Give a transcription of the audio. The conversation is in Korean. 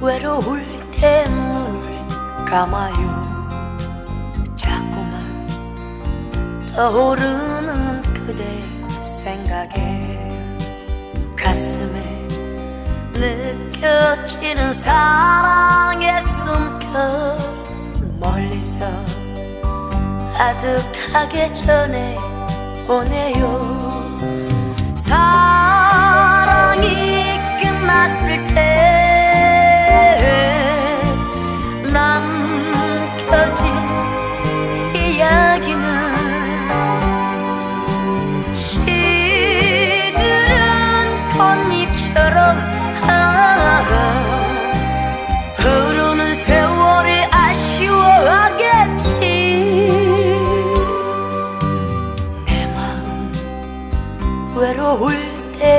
외로울 때 눈을 감아요 자꾸만 떠오르는 그대 생각에 가슴에 느껴지는 사랑의 숨결 멀리서 아득하게 전해보네요. 사랑이 끝났을 때 외로울 땐